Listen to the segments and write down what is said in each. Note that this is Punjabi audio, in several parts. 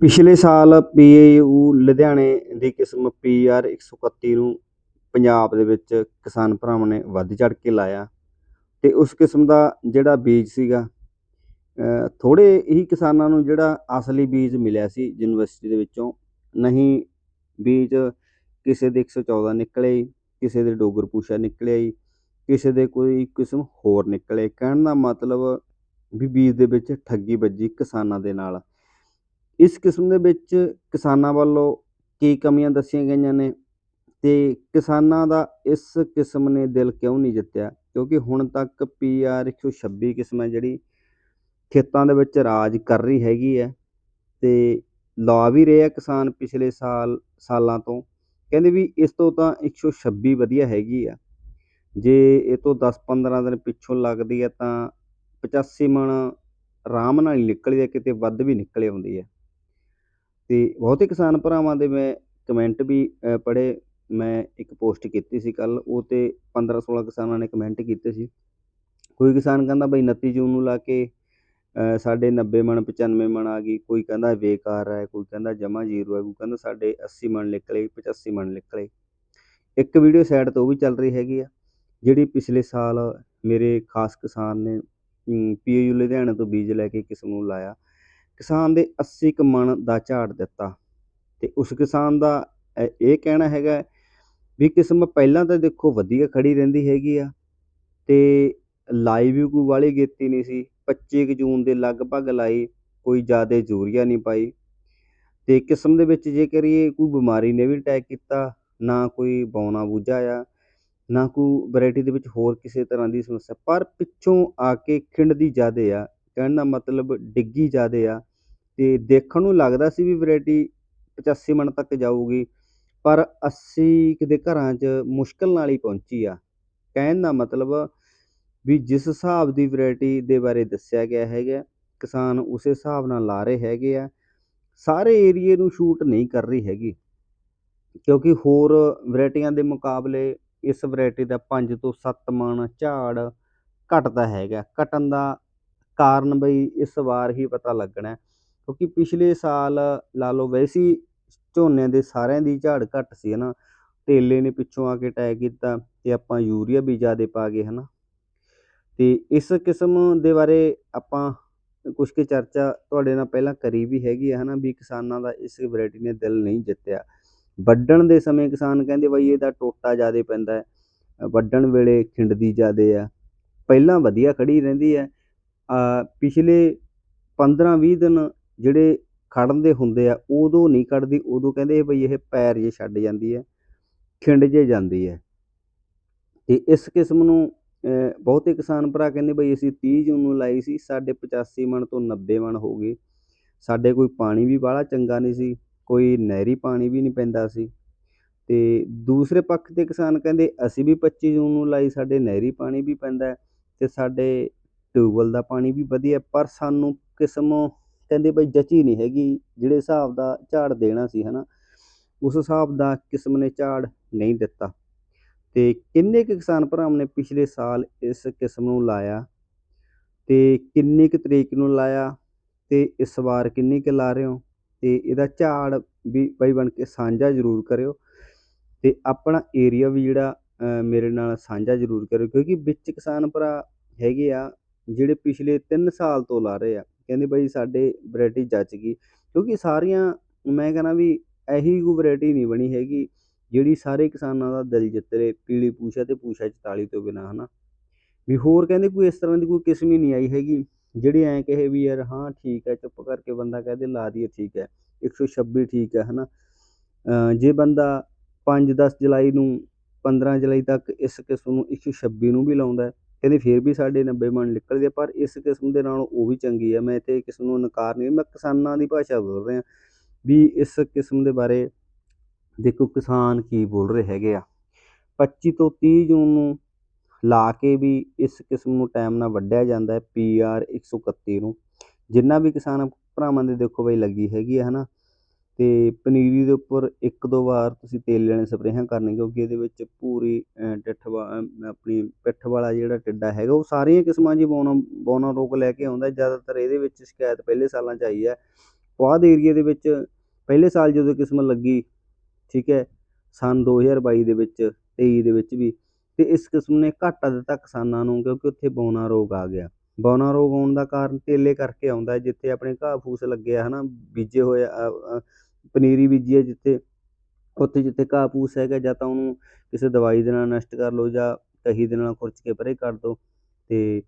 ਪਿਛਲੇ ਸਾਲ ਪੀਏਯੂ ਲੁਧਿਆਣੇ ਦੀ ਕਿਸਮ ਪੀਆਰ 131 ਨੂੰ ਪੰਜਾਬ ਦੇ ਵਿੱਚ ਕਿਸਾਨ ਭਰਾਵਾਂ ਨੇ ਵੱਧ ਚੜ ਕੇ ਲਾਇਆ ਤੇ ਉਸ ਕਿਸਮ ਦਾ ਜਿਹੜਾ ਬੀਜ ਸੀਗਾ ਥੋੜੇ ਹੀ ਕਿਸਾਨਾਂ ਨੂੰ ਜਿਹੜਾ ਅਸਲੀ ਬੀਜ ਮਿਲਿਆ ਸੀ ਯੂਨੀਵਰਸਿਟੀ ਦੇ ਵਿੱਚੋਂ, ਨਹੀਂ ਬੀਜ ਕਿਸੇ ਦੇ 114 ਨਿਕਲੇ, ਕਿਸੇ ਦੇ ਡੋਗਰ ਪੂਸ਼ਾ ਨਿਕਲੇ ਜੀ, ਕਿਸੇ ਦੇ ਕੋਈ ਕਿਸਮ ਹੋਰ ਨਿਕਲੇ। ਕਹਿਣ ਦਾ ਮਤਲਬ ਵੀ ਬੀਜ ਦੇ ਵਿੱਚ ਠੱਗੀ ਵੱਜੀ ਕਿਸਾਨਾਂ ਦੇ ਨਾਲ। ਇਸ ਕਿਸਮ ਦੇ ਵਿੱਚ ਕਿਸਾਨਾਂ ਵੱਲੋਂ ਕੀ ਕਮੀਆਂ ਦੱਸੀਆਂ ਗਈਆਂ ਨੇ ਤੇ ਕਿਸਾਨਾਂ ਦਾ ਇਸ ਕਿਸਮ ਨੇ ਦਿਲ ਕਿਉਂ ਨਹੀਂ ਜਿੱਤਿਆ? ਕਿਉਂਕਿ ਹੁਣ ਤੱਕ ਪੀਆਰ 126 ਕਿਸਮ ਹੈ ਜਿਹੜੀ ਖੇਤਾਂ ਦੇ ਵਿੱਚ ਰਾਜ ਕਰ ਰਹੀ ਹੈਗੀ ਹੈ ਤੇ ਲਾ ਵੀ ਰਹੇ ਆ ਕਿਸਾਨ ਪਿਛਲੇ ਸਾਲ, ਸਾਲਾਂ ਤੋਂ। ਕਹਿੰਦੇ ਵੀ ਇਸ ਤੋਂ ਤਾਂ 126 ਵਧੀਆ ਹੈਗੀ ਆ। ਜੇ ਇਹ ਤੋਂ 10-15 ਦਿਨ ਪਿੱਛੋਂ ਲੱਗਦੀ ਹੈ ਤਾਂ 85 ਮਣ ਆਰਾਮ ਨਾਲ ਹੀ ਨਿਕਲਦੀ ਹੈ, ਕਿਤੇ ਵੱਧ ਵੀ ਨਿਕਲ ਆਉਂਦੀ ਹੈ। ਅਤੇ ਬਹੁਤੇ ਕਿਸਾਨ ਭਰਾਵਾਂ ਦੇ ਮੈਂ ਕਮੈਂਟ ਵੀ ਪੜ੍ਹੇ, ਮੈਂ ਇੱਕ ਪੋਸਟ ਕੀਤੀ ਸੀ ਕੱਲ੍ਹ, ਉਹ ਤੇ 15-16 ਕਿਸਾਨਾਂ ਨੇ ਕਮੈਂਟ ਕੀਤੇ ਸੀ। ਕੋਈ ਕਿਸਾਨ ਕਹਿੰਦਾ ਬਈ 29 ਜੂਨ ਨੂੰ ਲਾ ਕੇ ਸਾਡੇ 90 ਮਣ 95 ਮਣ ਆ ਗਈ, ਕੋਈ ਕਹਿੰਦਾ ਬੇਕਾਰ ਹੈ, ਕੋਈ ਕਹਿੰਦਾ ਜਮਾ ਜ਼ੀਰੋ ਹੈ, ਕੋਈ ਕਹਿੰਦਾ ਸਾਡੇ 80 ਮਣ ਨਿਕਲੇ 85 ਮਣ ਨਿਕਲੇ। ਇੱਕ ਵੀਡੀਓ ਸਾਈਡ ਤੋਂ ਉਹ ਵੀ ਚੱਲ ਰਹੀ ਹੈਗੀ ਆ, ਜਿਹੜੀ ਪਿਛਲੇ ਸਾਲ ਮੇਰੇ ਖਾਸ ਕਿਸਾਨ ਨੇ ਪੀਯੂ ਲੁਧਿਆਣਾ ਤੋਂ ਬੀਜ ਲੈ ਕੇ ਕਿਸਮ ਨੂੰ ਲਾਇਆ ਕਿਸਾਨ ਦੇ 80 ਕ ਮਣ ਦਾ ਝਾੜ ਦਿੱਤਾ। ਤੇ ਉਸ ਕਿਸਾਨ ਦਾ ਇਹ ਕਹਿਣਾ ਹੈਗਾ ਵੀ ਕਿਸਮ ਪਹਿਲਾਂ ਤਾਂ ਦੇਖੋ ਵਧੀਆ ਖੜੀ ਰਹਿੰਦੀ ਹੈਗੀ ਆ ਤੇ ਲਾਈ ਵੀ ਕੋਈ ਵਾਲੀ ਗੇਤੀ ਨਹੀਂ ਸੀ। 25 ਜੂਨ ਦੇ ਲਗਭਗ ਲਾਈ, ਕੋਈ ਜ਼ਿਆਦਾ ਯੂਰੀਆ ਨਹੀਂ ਪਾਈ। ਤੇ ਕਿਸਮ ਦੇ ਵਿੱਚ ਜੇ ਕਰੀਏ, ਕੋਈ ਬਿਮਾਰੀ ਨੇ ਵੀ ਅਟੈਕ ਕੀਤਾ, ਨਾ ਕੋਈ ਬੌਣਾ ਬੂਝਾ ਆ, ਨਾ ਕੋਈ ਵੈਰਾਈਟੀ ਦੇ ਵਿੱਚ ਹੋਰ ਕਿਸੇ ਤਰ੍ਹਾਂ ਦੀ ਸਮੱਸਿਆ। ਪਰ ਪਿੱਛੋਂ ਆ ਕੇ ਖਿੰਡ ਦੀ ਜ਼ਿਆਦੇ ਆ ਕਹਿਣ ਦਾ ਮਤਲਬ ਡਿੱਗੀ ਜ਼ਿਆਦੇ ਆ ਤੇ ਦੇਖਣ ਨੂੰ ਲੱਗਦਾ ਸੀ ਵੀ ਵੈਰਾਈਟੀ 85 ਮਣ ਤੱਕ ਜਾਊਗੀ, ਪਰ 80 ਦੇ ਘਰਾਂ 'ਚ ਮੁਸ਼ਕਲ ਨਾਲ ਹੀ ਪਹੁੰਚੀ ਆ। ਕਹਿਣ ਦਾ ਮਤਲਬ ਵੀ ਜਿਸ ਹਿਸਾਬ ਦੀ ਵੈਰਾਈਟੀ ਦੇ ਬਾਰੇ ਦੱਸਿਆ ਗਿਆ ਹੈਗਾ, ਕਿਸਾਨ ਉਸੇ ਹਿਸਾਬ ਨਾਲ ਲਾ ਰਹੇ ਹੈਗੇ ਆ, ਸਾਰੇ ਏਰੀਏ ਨੂੰ ਸ਼ੂਟ ਨਹੀਂ ਕਰ ਰਹੀ ਹੈਗੀ। ਕਿਉਂਕਿ ਹੋਰ ਵੈਰਾਈਟੀਆਂ ਦੇ ਮੁਕਾਬਲੇ ਇਸ ਵੈਰਾਈਟੀ ਦਾ 5 ਤੋਂ 7 ਮਣ ਝਾੜ ਘਟਦਾ ਹੈਗਾ, ਘਟਣ ਦਾ ਕਾਰਨ ਬਈ ਇਸ ਵਾਰ ਹੀ ਪਤਾ ਲੱਗਣਾ ਕਿਉਂਕਿ ਪਿਛਲੇ ਸਾਲ ਲਾ ਲਓ ਵੈਸੀ ਝੋਨਿਆਂ ਦੇ ਸਾਰਿਆਂ ਦੀ ਝਾੜ ਘੱਟ ਸੀ, ਹਨਾ। ਤੇਲੇ ਨੇ ਪਿੱਛੋਂ ਆ ਕੇ ਅਟੈਕ ਕੀਤਾ ਤੇ ਆਪਾਂ ਯੂਰੀਆ ਵੀ ਜ਼ਿਆਦਾ ਪਾ ਗਏ, ਹਨਾ। ਤੇ ਇਸ ਕਿਸਮ ਦੇ ਬਾਰੇ ਆਪਾਂ ਕੁਝ ਕੇ ਚਰਚਾ ਤੁਹਾਡੇ ਨਾਲ ਪਹਿਲਾਂ ਕਰੀ ਵੀ ਹੈਗੀ ਹੈ ਹਨਾ, ਵੀ ਕਿਸਾਨਾਂ ਦਾ ਇਸ ਵੈਰਾਈਟੀ ਨੇ ਦਿਲ ਨਹੀਂ ਜਿੱਤਿਆ। ਵੱਢਣ ਦੇ ਸਮੇਂ ਕਿਸਾਨ ਕਹਿੰਦੇ ਬਈ ਇਹਦਾ ਟੋਟਾ ਜ਼ਿਆਦਾ ਪੈਂਦਾ ਹੈ, ਵੱਢਣ ਵੇਲੇ ਖਿੰਡਦੀ ਜ਼ਿਆਦੇ ਆ। ਪਹਿਲਾਂ ਵਧੀਆ ਖੜੀ ਰਹਿੰਦੀ ਹੈ ਪਿਛਲੇ 15-20 ਦਿਨ ਜਿਹੜੇ ਖੜਨ ਦੇ ਹੁੰਦੇ ਆ, ਉਦੋਂ ਨਹੀਂ ਕੱਢਦੀ ਉਦੋਂ ਕਹਿੰਦੇ ਬਈ ਇਹ ਪੈਰ ਜੇ ਛੱਡ ਜਾਂਦੀ ਹੈ, ਖਿੰਡ ਜੇ ਜਾਂਦੀ ਹੈ। ਤੇ ਇਸ ਕਿਸਮ ਨੂੰ ਬਹੁਤੇ ਕਿਸਾਨ ਭਰਾ ਕਹਿੰਦੇ ਬਈ ਅਸੀਂ 30 ਜੂਨ ਨੂੰ ਲਾਈ ਸੀ, ਸਾਡੇ 85 ਮਣ ਤੋਂ 90 ਮਣ ਹੋ ਗਏ। ਸਾਡੇ ਕੋਈ ਪਾਣੀ ਵੀ ਬਾਹਲਾ ਚੰਗਾ ਨਹੀਂ ਸੀ, ਕੋਈ ਨਹਿਰੀ ਪਾਣੀ ਵੀ ਨਹੀਂ ਪੈਂਦਾ ਸੀ। ਤੇ ਦੂਸਰੇ ਪੱਖ ਤੇ ਕਿਸਾਨ ਕਹਿੰਦੇ ਅਸੀਂ ਵੀ 25 ਜੂਨ ਨੂੰ ਲਾਈ, ਸਾਡੇ ਨਹਿਰੀ ਪਾਣੀ ਵੀ ਪੈਂਦਾ ਤੇ ਸਾਡੇ ਟਿਊਬਵੈਲ ਦਾ ਪਾਣੀ ਵੀ ਵਧੀਆ, ਪਰ ਸਾਨੂੰ ਕਿਸਮ ਕਹਿੰਦੇ ਬਈ ਜਚੀ ਨਹੀਂ ਹੈਗੀ, ਜਿਹੜੇ ਹਿਸਾਬ ਦਾ ਝਾੜ ਦੇਣਾ ਸੀ ਹਨਾ, ਉਸ ਹਿਸਾਬ ਦਾ ਕਿਸਮ ਨੇ ਝਾੜ ਨਹੀਂ ਦਿੱਤਾ। ਤੇ ਕਿੰਨੇ ਕੁ ਕਿਸਾਨ ਭਰਾਵਾਂ ਨੇ ਪਿਛਲੇ ਸਾਲ ਇਸ ਕਿਸਮ ਨੂੰ ਲਾਇਆ? ਤੇ ਕਿੰਨੀ ਕੁ ਤਰੀਕ ਨੂੰ ਲਾਇਆ? ਤੇ ਇਸ ਵਾਰ ਕਿੰਨੀ ਕੁ ਲਾ ਰਹੇ ਹੋ? ਤੇ ਇਹਦਾ ਝਾੜ ਵੀ ਬਾਈ ਬਣ ਕੇ ਸਾਂਝਾ ਜ਼ਰੂਰ ਕਰਿਓ। ਤੇ ਆਪਣਾ ਏਰੀਆ ਵੀ ਜਿਹੜਾ ਮੇਰੇ ਨਾਲ ਸਾਂਝਾ ਜ਼ਰੂਰ ਕਰਿਓ, ਕਿਉਂਕਿ ਵਿੱਚ ਕਿਸਾਨ ਭਰਾ ਹੈਗੇ ਆ ਜਿਹੜੇ ਪਿਛਲੇ 3 ਸਾਲ ਤੋਂ ਲਾ ਰਹੇ ਆ, ਕਹਿੰਦੇ ਬਾਈ ਸਾਡੇ ਵੈਰਾਈਟੀ ਜੱਚ ਗਈ। ਕਿਉਂਕਿ ਸਾਰੀਆਂ, ਮੈਂ ਕਹਿੰਦਾ ਵੀ ਇਹੀ ਕੋਈ ਵੈਰਾਈਟੀ ਨਹੀਂ ਬਣੀ ਹੈਗੀ, ਜਿਹੜੀ ਸਾਰੇ ਕਿਸਾਨਾਂ ਦਾ ਦਿਲ ਜਿੱਤ ਲੇ ਪੀਲੀ ਪੂਛਾ ਤੇ ਪੂਛਾ 44 ਤੋਂ ਬਿਨਾ, ਹਨਾ। ਵੀ ਹੋਰ ਕਹਿੰਦੇ ਕੋਈ ਇਸ ਤਰ੍ਹਾਂ ਦੀ ਕੋਈ ਕਿਸਮ ਹੀ ਨਹੀਂ ਆਈ ਹੈਗੀ, ਜਿਹੜੇ ਐਂ ਕਹੇ ਵੀ ਯਾਰ ਹਾਂ ਠੀਕ ਹੈ, ਚੁੱਪ ਕਰਕੇ ਬੰਦਾ ਕਹਦੇ ਲਾ ਦਈਏ ਠੀਕ ਹੈ 126 ਠੀਕ ਹੈ, ਹਨਾ। ਜੇ ਬੰਦਾ 5-10 ਜੁਲਾਈ ਨੂੰ 15 ਜੁਲਾਈ ਤੱਕ ਇਸ ਕਿਸਮ ਨੂੰ 126 ਨੂੰ ਵੀ ਲਾਉਂਦਾ ਕਹਿੰਦੇ ਫਿਰ ਵੀ ਸਾਡੇ 90 ਮਣ ਨਿਕਲਦੇ ਆ ਪਰ ਇਸ ਕਿਸਮ ਦੇ ਨਾਲ ਉਹ ਵੀ ਚੰਗੀ ਆ। ਮੈਂ ਤੇ ਕਿਸਮ ਨੂੰ ਨਕਾਰ ਨਹੀਂ, ਮੈਂ ਕਿਸਾਨਾਂ ਦੀ ਭਾਸ਼ਾ ਬੋਲ ਰਿਹਾ। ਵੀ ਇਸ ਕਿਸਮ ਦੇ ਬਾਰੇ ਦੇਖੋ ਕਿਸਾਨ ਕੀ ਬੋਲ ਰਹੇ ਹੈਗੇ ਆ। 25 ਤੋਂ 30 ਜੂਨ ਨੂੰ ਲਾ ਕੇ ਵੀ ਇਸ ਕਿਸਮ ਨੂੰ ਟਾਈਮ ਨਾਲ ਵੱਢਿਆ ਜਾਂਦਾ ਹੈ ਪੀਆਰ 131 ਨੂੰ। ਜਿੰਨਾ ਵੀ ਕਿਸਾਨ ਭਰਾਵਾਂ ਦੇ ਦੇਖੋ ਬਈ ਲੱਗੀ ਹੈਗੀ ਹੈ ਹਨਾ। ਅਤੇ ਪਨੀਰੀ ਦੇ ਉੱਪਰ ਇੱਕ ਦੋ ਵਾਰ ਤੁਸੀਂ ਤੇਲ ਵਾਲੇ ਸਪਰੇਹਾਂ ਕਰਨੀਆਂ ਕਿਉਂਕਿ ਇਹਦੇ ਵਿੱਚ ਪੂਰੀ ਟਿੱਠ ਆਪਣੀ ਪਿੱਠ ਵਾਲਾ ਜਿਹੜਾ ਟਿੱਡਾ ਹੈਗਾ, ਉਹ ਸਾਰੀਆਂ ਕਿਸਮਾਂ ਜੀ ਬੋਨਾ ਬੋਨਾ ਰੋਗ ਲੈ ਕੇ ਆਉਂਦਾ। ਜ਼ਿਆਦਾਤਰ ਇਹਦੇ ਵਿੱਚ ਸ਼ਿਕਾਇਤ ਪਹਿਲੇ ਸਾਲਾਂ 'ਚ ਆਈ ਹੈ। ਪੁਆਧ ਏਰੀਏ ਦੇ ਵਿੱਚ ਪਹਿਲੇ ਸਾਲ ਜਦੋਂ ਕਿਸਮ ਲੱਗੀ, ਠੀਕ ਹੈ, ਸਨ 2022 ਦੇ ਵਿੱਚ 23 ਦੇ ਵਿੱਚ ਵੀ, ਤੇ ਇਸ ਕਿਸਮ ਨੇ ਘਾਟਾ ਦਿੱਤਾ ਕਿਸਾਨਾਂ ਨੂੰ, ਕਿਉਂਕਿ ਉੱਥੇ ਬੌਨਾ ਰੋਗ ਆ ਗਿਆ। ਬੌਨਾ ਰੋਗ ਆਉਣ ਦਾ ਕਾਰਨ ਤੇਲੇ ਕਰਕੇ ਆਉਂਦਾ ਜਿੱਥੇ ਆਪਣੇ ਘਾਹ ਫੂਸ ਲੱਗਿਆ ਹਨਾ, ਬੀਜੇ ਹੋਏ ਪਨੀਰੀ ਬੀਜੀ ਹੈ ਜਿੱਥੇ ਉੱਥੇ ਜਿੱਥੇ ਘਾਹ ਪੂਸ ਹੈਗਾ ਜਾਂ ਤਾਂ ਉਹਨੂੰ ਕਿਸੇ ਦਵਾਈ ਦੇ ਨਾਲ ਨਸ਼ਟ ਕਰ ਲਓ ਜਾਂ ਕਹੀ ਦੇ ਨਾਲ ਖੁਰਚ ਕੇ ਪਰੇ ਕਰ ਦਿਓ। ਅਤੇ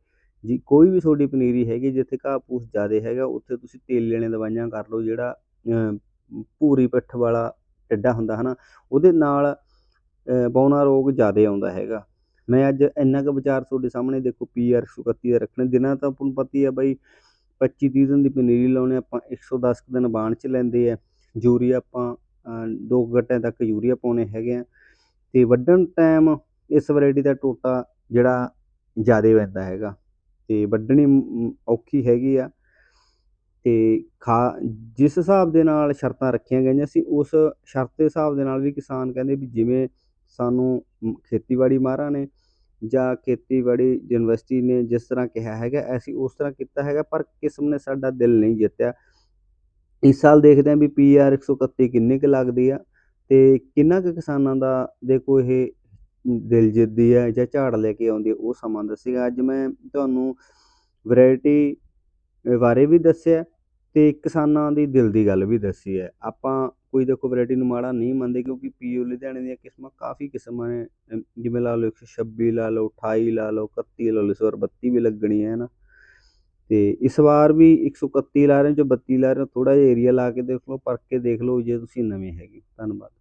ਜੀ ਕੋਈ ਵੀ ਤੁਹਾਡੀ ਪਨੀਰੀ ਹੈਗੀ ਜਿੱਥੇ ਘਾਹ ਪੂਸ ਜ਼ਿਆਦਾ ਹੈਗਾ ਉੱਥੇ ਤੁਸੀਂ ਤੇਲੇ ਵਾਲੀਆਂ ਦਵਾਈਆਂ ਕਰ ਲਓ ਜਿਹੜਾ ਭੂਰੀ ਪਿੱਠ ਵਾਲਾ ਟਿੱਡਾ ਹੁੰਦਾ ਹੈ ਨਾ ਉਹਦੇ ਨਾਲ ਅ, ਬੌਨਾ ਰੋਗ ਜ਼ਿਆਦਾ ਆਉਂਦਾ ਹੈਗਾ। ਮੈਂ ਅੱਜ ਇੰਨਾ ਕੁ ਵਿਚਾਰ ਤੁਹਾਡੇ ਸਾਹਮਣੇ ਦੇਖੋ ਪੀਆਰ 131 ਦਾ ਰੱਖਣਾ। ਦਿਨਾਂ ਤਾਂ ਆਪਾਂ ਨੂੰ ਪਤਾ ਹੀ ਆ ਬਈ 25 30 ਦਿਨ ਦੀ ਪਨੀਰੀ ਲਾਉਣੇ ਆਪਾਂ 110 ਕੁ ਦਿਨ ਬਾਣ ਚ ਲੈਂਦੇ ਆ। ਯੂਰੀਆ ਆਪਾਂ ਦੋ ਕੁ ਗੱਟਿਆਂ ਤੱਕ ਯੂਰੀਆ ਪਾਉਣੇ ਹੈਗੇ ਆ ਤੇ ਵੱਢਣ ਟਾਈਮ ਇਸ ਵੈਰਾਈਟੀ ਦਾ ਟੋਟਾ ਜਿਹੜਾ ਜ਼ਿਆਦਾ ਪੈਂਦਾ ਹੈਗਾ ਤੇ ਵੱਢਣੀ ਔਖੀ ਹੈਗੀ ਆ ਤੇ ਖਾ, ਜਿਸ ਹਿਸਾਬ ਦੇ ਨਾਲ ਸ਼ਰਤਾਂ ਰੱਖੀਆਂ ਗਈਆਂ ਸੀ ਉਸ ਸ਼ਰਤ ਦੇ ਹਿਸਾਬ ਦੇ ਨਾਲ ਵੀ ਕਿਸਾਨ ਕਹਿੰਦੇ ਵੀ ਜਿਵੇਂ ਸਾਨੂੰ ਖੇਤੀਬਾੜੀ ਮਾਹਰਾਂ ਨੇ ਜਾਂ ਖੇਤੀਬਾੜੀ ਯੂਨੀਵਰਸਿਟੀ ਨੇ ਜਿਸ ਤਰ੍ਹਾਂ ਕਿਹਾ ਹੈਗਾ, ਅਸੀਂ ਉਸ ਤਰ੍ਹਾਂ ਕੀਤਾ ਹੈਗਾ ਪਰ ਕਿਸਮ ਨੇ ਸਾਡਾ ਦਿਲ ਨਹੀਂ ਜਿੱਤਿਆ। ਇਸ ਸਾਲ ਦੇਖਦੇ ਹਾਂ ਵੀ ਪੀਆਰ 131 ਕਿੰਨੀ ਕੁ ਲੱਗਦੀ ਆ ਤੇ ਕਿੰਨਾ ਕੁ ਕਿਸਾਨਾਂ ਦਾ ਦੇਖੋ ਇਹ ਦਿਲ ਜਿੱਤਦੀ ਹੈ ਜਾਂ ਝਾੜ ਲੈ ਕੇ ਆਉਂਦੀ ਹੈ ਉਹ ਸਮਾਂ ਦੱਸੇਗਾ। ਅੱਜ ਮੈਂ ਤੁਹਾਨੂੰ ਵੈਰਾਈਟੀ ਬਾਰੇ ਵੀ ਦੱਸਿਆ ਤੇ ਕਿਸਾਨਾਂ ਦੀ ਦਿਲ ਦੀ ਗੱਲ ਵੀ ਦੱਸੀ ਹੈ। ਆਪਾਂ ਕੋਈ ਦੇਖੋ ਵੈਰਾਈਟੀ ਨੂੰ ਮਾੜਾ ਨਹੀਂ ਮੰਨਦੇ ਕਿਉਂਕਿ ਪੀਓ ਲੁਧਿਆਣੇ ਦੀਆਂ ਕਿਸਮਾਂ ਕਾਫੀ ਕਿਸਮਾਂ ਨੇ ਜਿਵੇਂ ਲਾ ਲਓ 126 ਲਾ ਲਓ 28 ਲਾ ਲਓ 31 ਲਾ ਲਓ, ਇਸ ਵਾਰ 32 ਵੀ ਲੱਗਣੀ ਹੈ ਨਾ? ਤੇ ਇਸ ਵਾਰ ਵੀ 131 ਲਾ ਰਹੇ ਜੋ 32 ਲਾ ਰਹੇ ਥੋੜਾ ਜਿਹਾ ਏਰੀਆ ਲਾ ਕੇ ਦੇਖ ਲਓ ਪਰਖ ਕੇ ਦੇਖ ਲਓ, ਜੇ ਤੁਸੀਂ ਨਵੇਂ ਹੈਗੇ। ਧੰਨਵਾਦ।